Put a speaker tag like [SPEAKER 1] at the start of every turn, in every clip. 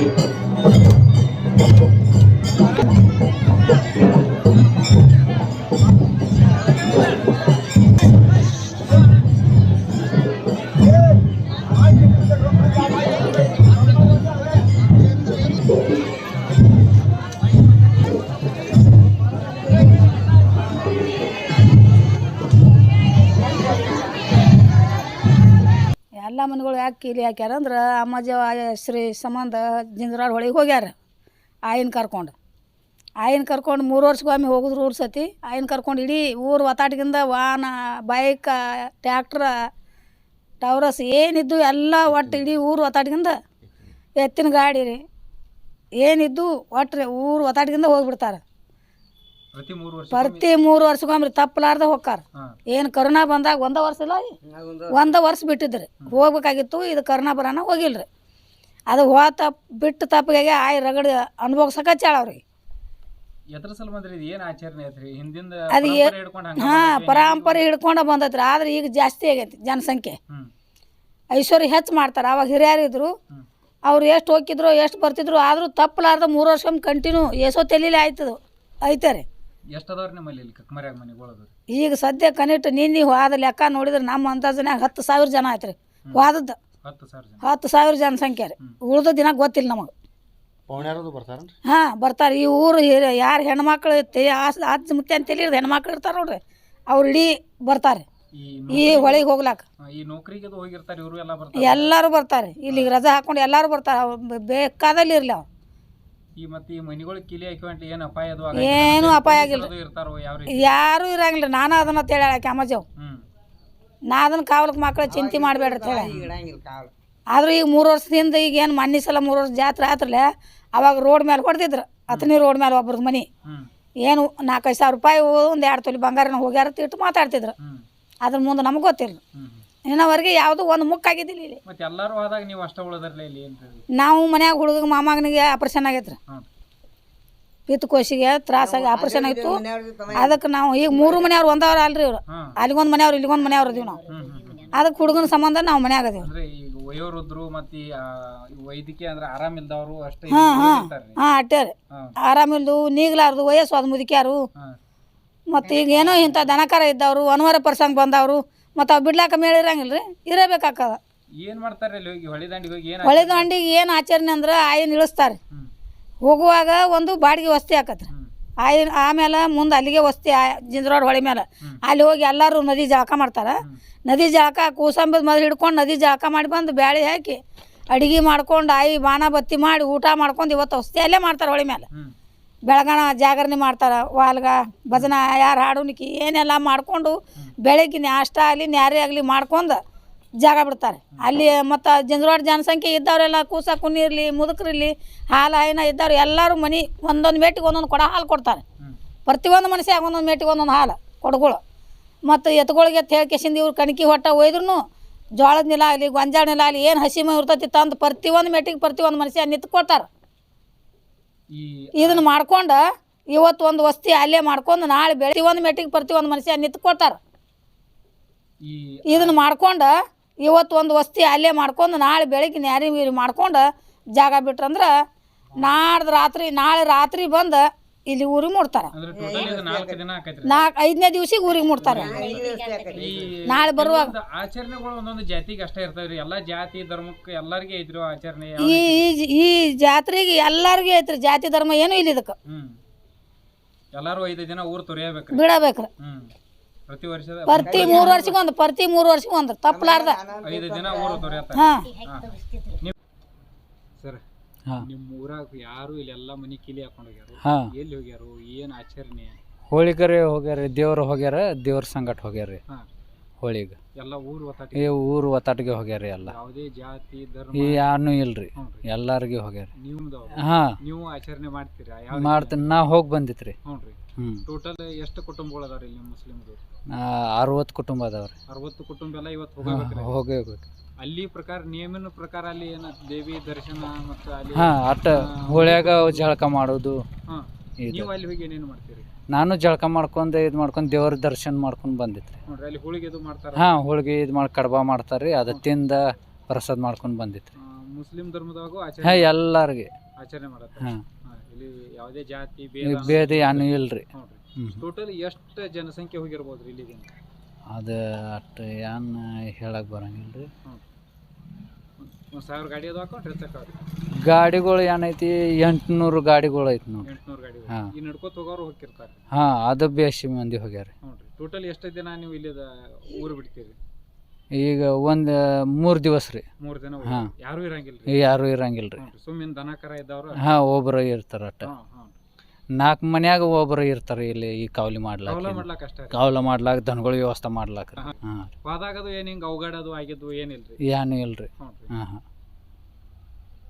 [SPEAKER 1] Thank you. ಮನೆಗಳು ಯಾಕೆ ಇಲ್ಲಿ ಹಾಕ್ಯಾರ ಅಂದ್ರೆ ಅಮ್ಮಾಜಿ ಆ- ಶ್ರೀ ಸಂಬಂಧ ಜಿಂದ್ರಾಳ್ ಹೊಳಿಗೆ ಹೋಗ್ಯಾರ. ಆಯಿನ ಕರ್ಕೊಂಡು. ಆಯಿನ ಕರ್ಕೊಂಡು ಮೂರು ವರ್ಷಕ್ಕೊಮ್ಮೆ ಹೋಗಿದ್ರು ಊರು ಸತಿ. ಆಯಿನ ಕರ್ಕೊಂಡು ಇಡೀ ಊರು ಒತ್ತಾಟದಿಂದ ವಾಹನ, ಬೈಕ, ಟ್ಯಾಕ್ಟ್ರ, ಟವರಸ್ ಏನಿದ್ದು ಎಲ್ಲ ಒಟ್ಟು ಇಡೀ ಊರು ಒತ್ತಾಟದಿಂದ ಎತ್ತಿನ ಗಾಡಿ ರೀ. ಏನಿದ್ದು ಒಟ್ಟು ಊರು ಒತ್ತಾಟದಿಂದ ಹೋಗ್ಬಿಡ್ತಾರೆ.
[SPEAKER 2] ಪ್ರತಿ ಮೂರು ವರ್ಷ
[SPEAKER 1] ಪ್ರತಿ ಮೂರು ವರ್ಷಕ್ಕೊಮ್ಮೆ ತಪ್ಪಲಾರ್ದ ಹೋಗ್ತಾರ ಏನು ಕರೋನಾ ಬಂದಾಗ ಒಂದ ವರ್ಷ ಇಲ್ಲ ಒಂದ ವರ್ಷ. ಬಿಟ್ಟಿದ್ರಿ. ಹೋಗ್ಬೇಕಾಗಿತ್ತು ಇದು ಕರೋನಾ ಬರೋಣ ಹೋಗಿಲ್ರಿ. ಅದು ಹೋ ತಪ್ಪ ಬಿಟ್ಟು ತಪ್ಪಿಗೆ ಆಯ್ ರಗಡ ಅನುಭವಿಸಕಚ್ಚಾಳ ಅವ್ರಿಗೆ.
[SPEAKER 2] ಎದ್ರ ಸಲ ಬಂದ್ರಿ ಇದು ಏನು ಆಚರಣೆ ಐತ್ರಿ? ಹಿಂದಿಂದ
[SPEAKER 1] ಅದು ಹಾಂ ಪರಂಪರೆ ಹಿಡ್ಕೊಂಡು ಬಂದೈತ್ರಿ. ಆದ್ರೆ ಈಗ ಜಾಸ್ತಿ ಆಗೈತಿ ಜನಸಂಖ್ಯೆ. ಐಶ್ವರ್ಯ ಹೆಚ್ಚು ಮಾಡ್ತಾರೆ. ಅವಾಗ
[SPEAKER 2] ಹಿರಿಯರಿದ್ರು.
[SPEAKER 1] ಅವ್ರು ಎಷ್ಟು ಹೋಗಿದ್ರು ಎಷ್ಟು ಬರ್ತಿದ್ರು ಆದರೂ ತಪ್ಪಲಾರ್ದ ಮೂರು ವರ್ಷ ಕಂಟಿನ್ಯೂ ಎಸೋ ತೆಲಿಲಿ ಆಯ್ತದು ಐತಾರೆ ರೀ.
[SPEAKER 2] ಎಷ್ಟು ಅದಾವ್ರಿ ನಿಮ್ಮಲ್ಲಿ ಇಲ್ಲಿ ಕಕ್ಮರ್ಯಾಗ ಮನೆಗಳು
[SPEAKER 1] ಈಗ ಸದ್ಯ ಕನಿಷ್ಠ ನಿನ್ನೆ ಹೋದ ಲೆಕ್ಕ ನೋಡಿದ್ರೆ ನಮ್ಮ ಅಂದಾಜನ್ಯಾಗ ಹತ್ತು ಸಾವಿರ ಜನ ಆಯ್ತು ರೀ. ಹೋದದ್ದು
[SPEAKER 2] ಹತ್ತು ಸಾವಿರ ಜನ.
[SPEAKER 1] ಹತ್ತು ಸಾವಿರ ಜನಸಂಖ್ಯೆ ರೀ. ಉಳ್ದ ದಿನ ಗೊತ್ತಿಲ್ಲ ನಮಗೆ.
[SPEAKER 3] ಪೌಣ್ಯಾರದು ಬರ್ತಾರ
[SPEAKER 1] ಹಾಂ ಬರ್ತಾರೆ. ಈ ಊರು ಹಿರಿ- ಯಾರು ಹೆಣ್ಮಕ್ಳು ತೆ ಆಸ್ ಆಚೆ ಮುಖ್ಯ ಅಂತೇಳಿ ಹೆಣ್ಮಕ್ಳು ಇರ್ತಾರೆ ನೋಡ್ರಿ. ಅವ್ರು ಇಡೀ ಬರ್ತಾರೆ.
[SPEAKER 2] ಈ
[SPEAKER 1] ಈ ಹೊಳಿಗೆ ಹೋಗ್ಲಾಕ.
[SPEAKER 2] ಈ ನೌಕರಿಗೆ ಅದು ಹೋಗಿರ್ತಾರೆ ಇವರು ಎಲ್ಲ ಬರ್ತಾರೆ.
[SPEAKER 1] ಎಲ್ಲರೂ ಬರ್ತಾರೆ. ಇಲ್ಲಿಗೆ ರಜಾ ಹಾಕೊಂಡು ಎಲ್ಲರೂ ಬರ್ತಾರೆ. ಅವ್ರು ಬೇಕಾದಲ್ಲಿ ಇರಲಿ ಅವ್ರು.
[SPEAKER 2] ಈ ಮತ್ತೆ ಈ ಮನೆಗಳು ಕಿಲಿ ಹಾಕಿ ಏನು ಅಪಾಯ ಅದು
[SPEAKER 1] ಏನು ಅಪಾಯ ಆಗಿಲ್ಲ
[SPEAKER 2] ಇರ್ತಾರೋ ಯಾವ ರೀತಿ?
[SPEAKER 1] ಯಾರೂ ಇರಂಗಿಲ್ಲ ನಾನು ಅದನ್ನ ಅಮ್ಮಜವ್
[SPEAKER 2] ಹ್ಮ್.
[SPEAKER 1] ನಾ ಅದನ್ನ ಕಾವಲಕ್ಕೆ ಮಕ್ಳು ಚಿಂತೆ ಮಾಡಬೇಡ್ರಿ ಅಂತ ಹೇಳಿ ಆದ್ರೂ ಈಗ ಮೂರು ವರ್ಷದಿಂದ ಈಗ ಏನು ಮನ್ನಿ ಸಲ ಮೂರು ವರ್ಷ ಜಾತ್ರೆ ಆತ್ರಲೆ ಅವಾಗ ರೋಡ್ ಮೇಲೆ ಹೊಡೆದಿದ್ರು ಅತನಿ ರೋಡ್ ಮೇಲೆ ಒಬ್ರದ್ದು ಮನೆ.
[SPEAKER 2] ಹ್ಮ್.
[SPEAKER 1] ಏನು ನಾಲ್ಕೈದು ಸಾವಿರ ರೂಪಾಯಿ ಒಂದು ಎರಡು ತೊಲಿ ಬಂಗಾರನ ಹೋಗ್ಯಾರ ತಿಟ್ಟು ಮಾತಾಡ್ತಿದ್ರು.
[SPEAKER 2] ಹ್ಮ್.
[SPEAKER 1] ಅದ್ರ ಮುಂದೆ ನಮಗೆ ಗೊತ್ತಿಲ್ಲ
[SPEAKER 2] ಹ್ಮ್.
[SPEAKER 1] ಇನ್ನವರೆಗೆ ಯಾವುದು ಒಂದು ಮುಕ್ಕಾಗಿದ್ದಿಲ್ಲ ಇಲ್ಲಿ.
[SPEAKER 2] ಮತ್ತೆ ಎಲ್ಲಾರು ಆದಾಗ ನೀವು ಅಷ್ಟ ಉಳದ್ರಲ್ಲ ಇಲ್ಲಿ ಏನ್ರಿ
[SPEAKER 1] ನಾವು ಮನ್ಯಾಗ ಹುಡುಗ ಮಾಮಗನಿಗೆ ಆಪರೇಷನ್ ಆಗೈತ್ರಿ. ಪಿತ್ತಕೋಶಿಗೆ ತ್ರಾಸಾಗಿ ಆಪರೇಷನ್ ಆಯಿತು. ಅದಕ್ಕೆ ನಾವು ಈಗ ಮೂರು ಮನೆಯವ್ರು ಒಂದವ್ರು ಅಲ್ರಿ ಇವ್ರು. ಅಲ್ಲಿಗೊಂದು ಮನೆಯವ್ರು ಇಲ್ಲಿಗೊಂದು ಮನೆಯವ್ರು ಇದೀವಿ ನಾವು. ಅದಕ್ಕೆ ಹುಡುಗನ ಸಂಬಂಧ ನಾವು ಮನ್ಯಾಗ ಅದೀವಿ
[SPEAKER 2] ಅಂದ್ರೆ ಈಗ ವಯೋವೃದ್ಧರು ಮತ್ತೆ ಈ, ಆ, ಈ ವೈದ್ಯಕೀಯ ಅಂದ್ರೆ ಆರಾಮಿಲ್ದವರು ಅಷ್ಟೇ
[SPEAKER 1] ಹಾಂ ಹಾಂ.
[SPEAKER 2] ಇರ್ತಾರ್ರಿ
[SPEAKER 1] ಹಾಂ ಅಟ್ಟೆ ರೀ.
[SPEAKER 2] ಹಾಂ.
[SPEAKER 1] ಆರಾಮಿಲ್ದು ನೀಗ್ಲಾರ್ದು ವಯಸ್ಸು ಅದು ಮುದುಕ್ಯಾರು.
[SPEAKER 2] ಮತ್ತೆ
[SPEAKER 1] ಮತ್ತು ಈಗ ಏನೋ ಇಂಥ ದನಕರ ಇದ್ದವರು ಒನ್ವರ ಪರ್ಸಂಗ್ ಬಂದವರು ಮತ್ತು ಅವು ಬಿಡ್ಲಾಕ ಮೇಳಿರಂಗಿಲ್ಲ ರೀ ಇರಬೇಕಾಕದ
[SPEAKER 2] ಏನ್ ಮಾಡ್ತಾರೆ ಹೋಗಿ? ಹೊಳಿ ದಂಡಿಗೆ ಹೋಗಿ ಏನ್
[SPEAKER 1] ಹೊಳೆ ದಂಡಿಗೆ ಏನು ಆಚರಣೆ ಅಂದ್ರೆ ಆಯಿನ ಇಳಿಸ್ತಾರೆ ಹೋಗುವಾಗ ಒಂದು ಬಾಡಿಗೆ ವಸ್ತಿ ಆಕತ್ರಿ
[SPEAKER 2] ಹ್ಮ್.
[SPEAKER 1] ಆಯಿನ ಆಮೇಲೆ ಮುಂದೆ ಅಲ್ಲಿಗೆ ವಸ್ತಿ ಜಿಂದ್ರೋಡ್ ಹೊಳೆ ಮೇಲೆ ಅಲ್ಲಿ ಹೋಗಿ ಎಲ್ಲರೂ ನದಿ ಜಳಕ ಮಾಡ್ತಾರೆ. ನದಿ ಜಳಕ ಕೂಸಂಬದ ಮೊದಲು ಹಿಡ್ಕೊಂಡು ನದಿ ಜಳಕ ಮಾಡಿ ಬಂದು ಬ್ಯಾಳಿ ಹಾಕಿ ಅಡಿಗೆ ಮಾಡ್ಕೊಂಡು ಆಯಿ ಬಾಣ ಬತ್ತಿ ಮಾಡಿ ಊಟ ಮಾಡ್ಕೊಂಡು ಇವತ್ತು ವಸ್ತಿ ಅಲ್ಲೇ ಮಾಡ್ತಾರೆ ಹೊಳಿ ಮೇಲೆ ಬೆಳಗಣ ಜಾಗರಣೆ ಮಾಡ್ತಾರೆ, ವಾಲ್ಗ, ಭಜನ, ಯಾರು ಹಾಡುನಿಕಿ, ಏನೆಲ್ಲ ಮಾಡಿಕೊಂಡು ಬೆಳಗ್ಗೆ ನಾಷ್ಟ ಆಗಲಿ, ನ್ಯಾರೇ ಆಗಲಿ ಮಾಡ್ಕೊಂಡು ಜಾಗ ಬಿಡ್ತಾರೆ. ಅಲ್ಲಿ ಮತ್ತು ಜಂದ್ರವಾಡ ಜನಸಂಖ್ಯೆ ಇದ್ದವರೆಲ್ಲ ಕೂಸ ಕುನ್ನಿರಲಿ ಮುದುಕರಿರಲಿ, ಹಾಲು ಹಾಯಿನ ಇದ್ದವ್ರು ಎಲ್ಲರೂ ಮನೆ ಒಂದೊಂದು ಮೇಟಿಗೆ ಒಂದೊಂದು ಕೊಡ ಹಾಲು ಕೊಡ್ತಾರೆ. ಪ್ರತಿಯೊಂದು ಆಗ ಒಂದೊಂದು ಮೇಟಿಗೆ ಒಂದೊಂದು ಹಾಲು ಕೊಡಗಳು. ಮತ್ತು ಎತ್ತುಗಳಿಗೆ ತೇಳ್ಕೆಸಿಂದ ಇವ್ರು ಕಣಕಿ ಹೊಟ್ಟೆ ಒಯ್ದ್ರು ಜೋಳದ ನೆಲ ಆಗಲಿ, ಗೊಂಜಾಳ ನೆಲ ಆಗಲಿ, ಏನು ಹಸಿ ಮೈ ಇರ್ತೈತಿ ತಂದು ಪ್ರತಿಯೊಂದು ಮೇಟಿಗೆ ಪ್ರತಿಯೊಂದು ಮನುಷ್ಯ ನಿಂತು ಕೊಡ್ತಾರೆ
[SPEAKER 2] ಈ
[SPEAKER 1] ಇದನ್ನ ಮಾಡ್ಕೊಂಡು ಇವತ್ತು ಒಂದು ವಸ್ತಿ ಅಲ್ಲೇ ಮಾಡ್ಕೊಂಡು ನಾಳೆ ಬೆಳಗ್ಗೆ ಒಂದು ಮೆಟ್ಟಿಗ್ ಪ್ರತಿ ಒಂದು ಮನುಷ್ಯ ನಿಂತು ಕೊಡ್ತಾರೆ
[SPEAKER 2] ಈ
[SPEAKER 1] ಇದನ್ನ ಮಾಡ್ಕೊಂಡು ಇವತ್ತು ಒಂದು ವಸ್ತಿ ಅಲ್ಲೇ ಮಾಡ್ಕೊಂಡು ನಾಳೆ ಬೆಳಿಗ್ಗೆ ನ್ಯಾರಿ ಮೀರಿ ಮಾಡ್ಕೊಂಡು ಜಾಗ ಬಿಟ್ರಂದ್ರೆ ನಾಡ್ದು ರಾತ್ರಿ ನಾಳೆ ರಾತ್ರಿ ಬಂದು ಇಲ್ಲಿ ಊರಿಗೆ ಮುಡ್ತಾರ
[SPEAKER 2] ಅಂದ್ರೆ ಟೋಟಲ್ ಇದು ನಾಲ್ಕು ದಿನ ಆಕೈತ್ರಿ.
[SPEAKER 1] ನಾಲ್ಕು ಐದನೇ ದಿವ್ಸಿಗೆ ಊರಿಗೆ ಮುಡ್ತಾರೆ ನಾಳೆ ಬರುವಾಗ
[SPEAKER 2] ಆಚರಣೆಗಳು ಒಂದೊಂದು ಜಾತಿಗೆ ಅಷ್ಟೇ ಇರ್ತಾವ್ರಿ ಎಲ್ಲ ಜಾತಿ ಧರ್ಮಕ್ಕೆ ಎಲ್ಲರಿಗೂ ಐತ್ರಿ ಆಚರಣೆ.
[SPEAKER 1] ಈ ಈ- ಈ ಜಾತ್ರೆಗೆ ಎಲ್ಲರಿಗೂ ಐತ್ರಿ. ಜಾತಿ ಧರ್ಮ ಏನು ಇಲ್ಲ ಇದಕ್ಕೆ.
[SPEAKER 2] ಎಲ್ಲಾರು ಐದು ದಿನ ಊರು ತೊರೆಯಬೇಕ್ರಿ.
[SPEAKER 1] ಬಿಡಬೇಕ್ರಿ.
[SPEAKER 2] ಪ್ರತಿ ವರ್ಷದ
[SPEAKER 1] ಪ್ರತಿ ಮೂರು ವರ್ಷಕ್ಕೆ ಒಂದು ಪ್ರತಿ ಮೂರು ವರ್ಷಕ್ಕೆ ಒಂದು. ತಪ್ಪಲಾರ್ದ.
[SPEAKER 2] ಐದು ದಿನ ಊರು ತೊರೆಯತ್ತ.
[SPEAKER 1] ಹಾಂ.
[SPEAKER 2] ಸರ್. ನಿಮ್ಮ ಊರಾಗ ಯಾರು ಇಲ್ಲಿ ಎಲ್ಲಾ ಮನಿ ಕಿಲಿ ಹಾಕೊಂಡು ಹೋಗ್ಯಾರ.
[SPEAKER 4] ಹಾಂ.
[SPEAKER 2] ಎಲ್ಲಿ ಹೋಗ್ಯಾರು? ಏನ್ ಆಚರಣೆ?
[SPEAKER 4] ಹೋಳಿಗರೆ ಹೋಗ್ಯಾರ ದೇವ್ರು ಹೋಗ್ಯಾರ ದೇವ್ರ ಸಂಗಟ ಹೋಗ್ಯಾರ
[SPEAKER 2] ಹಾ.
[SPEAKER 4] ಹೋಳಿಗೆ.
[SPEAKER 2] ಎಲ್ಲ ಊರು ಒತ್ತಾಟಿ
[SPEAKER 4] ಈ ಊರು ಒತ್ತಾಟಿಗೆ ಹೋಗ್ಯಾರ ಎಲ್ಲ.
[SPEAKER 2] ಯಾವುದೇ ಜಾತಿ ಧರ್ಮ
[SPEAKER 4] ಈ ಯಾರು ಇಲ್ರಿ.
[SPEAKER 2] ಹ್ಞೂನ್ರಿ.
[SPEAKER 4] ಎಲ್ಲಾರ್ಗಿ ಹೋಗ್ಯಾರ
[SPEAKER 2] ನಿಮ್ದು
[SPEAKER 4] ಹಾಂ.
[SPEAKER 2] ನೀವು ಆಚರಣೆ ಮಾಡ್ತೀರಾ? ಯಾವ
[SPEAKER 4] ಮಾಡ್ತೀನಿ ನಾ ಹೋಗಿ ಬಂದಿತ್ರಿ. ಹ್ಞೂ
[SPEAKER 2] ಟೋಟಲ್ ಎಷ್ಟು ಕುಟುಂಬಗಳು ಅದಾವ್ರಿ ಇಲ್ಲಿ ಮುಸ್ಲಿಮ್ದು?
[SPEAKER 4] ಅರವತ್ತು ಕುಟುಂಬ ಅದಾವ್ರಿ.
[SPEAKER 2] ಅರವತ್ತು ಕುಟುಂಬ ಎಲ್ಲ ಇವತ್ತು
[SPEAKER 4] ಹೋಗಬೇಕು
[SPEAKER 2] ಹೋಗ್ಬೇಕ್ರಿ
[SPEAKER 4] ಹೋಗೇ ಹೋಗ್ಬೇಕು
[SPEAKER 2] ಅಲ್ಲಿ ಪ್ರಕಾರ ನಿಯಮಿನ ಪ್ರಕಾರ ಅಲ್ಲಿ ಏನ ದೇವಿ ದರ್ಶನ ಮತ್ತು ಅಲ್ಲಿ
[SPEAKER 4] ಹಾಂ ಅಟ್ಟ ಹೋಳ್ಯಾಗ ಜಳಕ ಮಾಡೋದು.
[SPEAKER 2] ಹಾಂ
[SPEAKER 4] ಇದು.
[SPEAKER 2] ನೀವು ಅಲ್ಲಿ ಹೋಗಿ ಏನೇನು ಮಾಡ್ತೀರಿ?
[SPEAKER 4] ನಾನು ಜಳಕ ಮಾಡ್ಕೊಂಡು ಇದು ಮಾಡ್ಕೊಂಡು ದೇವ್ರ ದರ್ಶನ ಮಾಡ್ಕೊಂಡು ಬಂದಿತ್ರಿ.
[SPEAKER 2] ನೋಡ್ರಿ ಅಲ್ಲಿ ಹೋಳಿಗೆ ಇದು ಮಾಡ್ತಾರೆ?
[SPEAKER 4] ಹಾಂ ಹೋಳಿಗೆ ಇದು ಮಾಡಿ ಕಡಬ ಮಾಡ್ತಾರೆ ರೀ ಅದು ತಿಂದ ಪ್ರಸಾದ ಮಾಡ್ಕೊಂಡು ಬಂದಿತ್ರಿ.
[SPEAKER 2] ಆ, ಮುಸ್ಲಿಂ ಧರ್ಮದಾಗೂ
[SPEAKER 4] ಹಾಂ
[SPEAKER 2] ಆಚರಣೆ
[SPEAKER 4] ಎಲ್ಲರಿಗೆ.
[SPEAKER 2] ಆಚರಣೆ ಮಾಡತ್ತ
[SPEAKER 4] ಹಾಂ.
[SPEAKER 2] ಇಲ್ಲಿ ಯಾವುದೇ ಜಾತಿ
[SPEAKER 4] ಬೇರೆ
[SPEAKER 2] ಭೇದ
[SPEAKER 4] ಭೇದ ಏನು ಇಲ್ರಿ.
[SPEAKER 2] ನೋಡ್ರಿ. ಟೋಟಲ್ ಎಷ್ಟು ಜನಸಂಖ್ಯೆ ಹೋಗಿರ್ಬೋದು ರೀ ಇಲ್ಲಿಗೆ?
[SPEAKER 4] ಅದು ಅಷ್ಟು ಏನು ಹೇಳಕ್ಕೆ ಬರಂಗಿಲ್ಲ ರೀ
[SPEAKER 2] ಒಂದು ಸಾವಿರ ಗಾಡಿ ಅದು ಹೆಚ್ಚಕ್ಕಾವ್ರಿ
[SPEAKER 4] ಗಾಡಿಗಳು ಏನೈತಿ ಎಂಟುನೂರು ಗಾಡಿಗಳು ಐತಿ ನೋಡಿ.
[SPEAKER 2] ಎಂಟುನೂರು ಗಾಡಿ
[SPEAKER 4] ಹಾಂ.
[SPEAKER 2] ಈ ನಡ್ಕೋತ ಹೋಗೋರು ಹೋಗಿರ್ತಾರೆ
[SPEAKER 4] ಹಾಂ ಅದು ಬೇಸಿ ಮಂದಿ ಹೋಗ್ಯಾರ.
[SPEAKER 2] ನೋಡ್ರಿ ಟೋಟಲ್ ಎಷ್ಟು ದಿನ ನೀವು ಇಲ್ಲಿದ ಊರು ಬಿಡ್ತೀರಿ?
[SPEAKER 4] ಈಗ ಒಂದು ಮೂರು ದಿವಸ ರೀ.
[SPEAKER 2] ಮೂರು ದಿನ
[SPEAKER 4] ಹಾಂ.
[SPEAKER 2] ಯಾರು ಇರಂಗಿಲ್ಲ ರೀ
[SPEAKER 4] ಯಾರು ಇರಂಗಿಲ್ಲ ರೀ.
[SPEAKER 2] ಸುಮ್ಮನೆ ದನಕರ ದನ ಕರ ಇದ್ದವ್ರು?
[SPEAKER 4] ಹಾಂ ಒಬ್ಬರು ಇರ್ತಾರೆ ಅಟ್ಟ
[SPEAKER 2] ಹಾಂ ಹಾಂ
[SPEAKER 4] ನಾಲ್ಕು ಮನ್ಯಾಗ ಒಬ್ರು ಇರ್ತಾರೆ ಇಲ್ಲಿ ಈ ಕಾವಲಿ ಮಾಡ್ಲಾಕ
[SPEAKER 2] ಕವಲ ಮಾಡ್ಲಾಕ ಅಷ್ಟೇ ರೀ.
[SPEAKER 4] ಕಾವಲ ಮಾಡ್ಲಾಕ ದನಗಳ ವ್ಯವಸ್ಥೆ ಮಾಡ್ಲಾಕ.
[SPEAKER 2] ಹಾ.
[SPEAKER 4] ಹಾಂ.
[SPEAKER 2] ಹೋದಾಗದು ಏನು ಹಿಂಗೆ ಅವಘಡದು ಆಗಿದ್ದು ಏನಿಲ್ರಿ
[SPEAKER 4] ಏನು ಇಲ್ರಿ?
[SPEAKER 2] ನೋಡ್ರಿ
[SPEAKER 4] ಹಾಂ ಹಾಂ.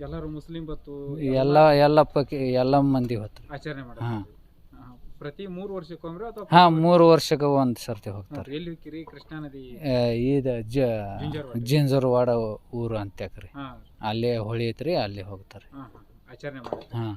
[SPEAKER 2] ಎಲ್ಲರೂ ಮುಸ್ಲಿಂ ಬತ್ತು
[SPEAKER 4] ಎಲ್ಲ ಎಲ್ಲ ಪಕ್ಕಿ ಎಲ್ಲ ಮಂದಿ ಹೋತ್ರಿ.
[SPEAKER 2] ಆಚರಣೆ
[SPEAKER 4] ಹಾ.
[SPEAKER 2] ಹಾಂ ಪ್ರತಿ ಮೂರು ವರ್ಷಕ್ಕೊಮ್ಮೆ ಅಥವಾ
[SPEAKER 4] ಹಾಂ ಮೂರು ವರ್ಷಕ್ಕೆ ಒಂದು ಸರ್ತಿ ಹೋಗ್ತಾರೆ.
[SPEAKER 2] ನೋಡ್ರಿ ಎಲ್ಲಿ ಹೋಗಿರಿ ಕೃಷ್ಣಾ ನದಿ
[SPEAKER 4] ಇದು ಜ
[SPEAKER 2] ಜಿಂಜರವಾಡ.
[SPEAKER 4] ಜಿಂಜರವಾಡ ಊರು ಅಂತ್ಯಾಕ್ರಿ.
[SPEAKER 2] ಹಾ.
[SPEAKER 4] ಅಲ್ಲೇ ಹೊಳಿ ಐತ್ರಿ ಅಲ್ಲಿ ಹೋಗ್ತಾರೆ.
[SPEAKER 2] ಹಾ ಹಾ. ಆಚರಣೆ ಮಾಡ್ತಾರೆ
[SPEAKER 4] ಹಾಂ.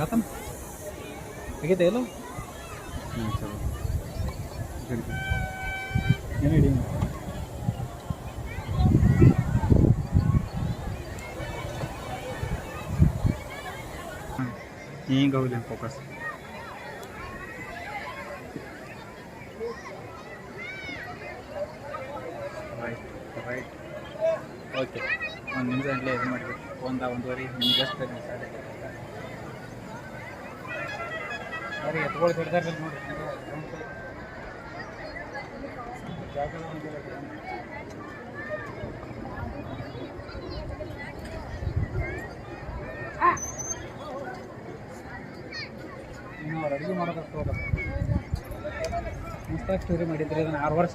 [SPEAKER 2] ಆತನ ಹೇಗಿದೆ ಎಲ್ಲ ಏನು ಹಿಂಗೆ ಹೋಗ್ಲಿ ಫೋಕಸ್ ರೈಟ್ ರೈಟ್ ಓಕೆ ಒಂದು ನಿಮಿಷ ಗಂಟಲೆ ಇದು ಮಾಡಬೇಕು ಒಂದ, ಒಂದುವರೆ, ನಿಮ್ಗೆ ಜಸ್ಟ್ ಸರಿ ಎತ್ಕೊಳ್ಳಿ ಬಿಡ್ತಾರೆ ನೋಡಿ ಜಾಗ ಇನ್ನು ಅವ್ರು ಅಡುಗೆ ಮಾಡೋದಕ್ಕೆ ಹೋಗೋದು ಮಸ್ತಾಗಿ ಸ್ಟೋರಿ ಮಾಡಿದ್ರಿ ಅದನ್ನು ಆರು ವರ್ಷ